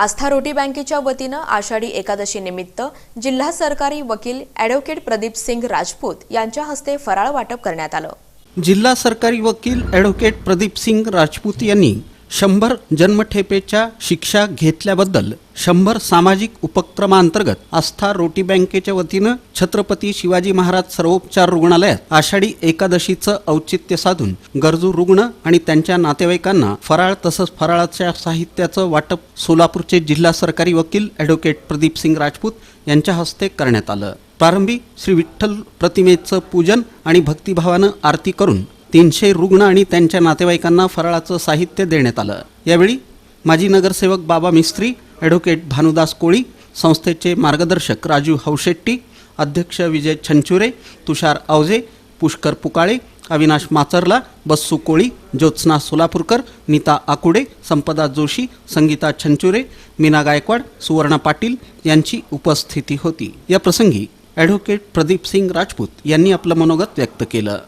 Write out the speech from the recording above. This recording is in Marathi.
आस्था रोटी बँकेच्या वतीनं आषाढी एकादशी निमित्त जिल्हा सरकारी वकील ॲडव्होकेट प्रदीप सिंग राजपूत यांच्या हस्ते फराळ वाटप करण्यात आलं. जिल्हा सरकारी वकील ॲडव्होकेट प्रदीप सिंग राजपूत यांनी शंभर जन्मठेपेच्या शिक्षा घेतल्याबद्दल शंभर सामाजिक उपक्रमांतर्गत आस्था रोटी बँकेच्या वतीनं छत्रपती शिवाजी महाराज सर्वोपचार रुग्णालयात आषाढी एकादशीचं औचित्य साधून गरजू रुग्ण आणि त्यांच्या नातेवाईकांना फराळ तसंच फराळाच्या साहित्याचं वाटप सोलापूरचे जिल्हा सरकारी वकील ॲडव्होकेट प्रदीप सिंग राजपूत यांच्या हस्ते करण्यात आलं. प्रारंभी श्री विठ्ठल प्रतिमेचं पूजन आणि भक्तिभावानं आरती करून तीनशे रुग्ण आणि त्यांच्या नातेवाईकांना फराळाचं साहित्य देण्यात आलं. यावेळी माजी नगरसेवक बाबा मिस्त्री ॲडव्होकेट भानुदास कोळी संस्थेचे मार्गदर्शक राजू हौशेट्टी अध्यक्ष विजय छंचुरे तुषार आवजे पुष्कर पुकाळे अविनाश माचरला बस्सू कोळी ज्योत्स्ना सोलापूरकर नीता आकुडे संपदा जोशी संगीता छंचुरे मीना गायकवाड सुवर्णा पाटील यांची उपस्थिती होती. या प्रसंगी ॲडव्होकेट प्रदीप सिंग राजपूत यांनी आपलं मनोगत व्यक्त केलं.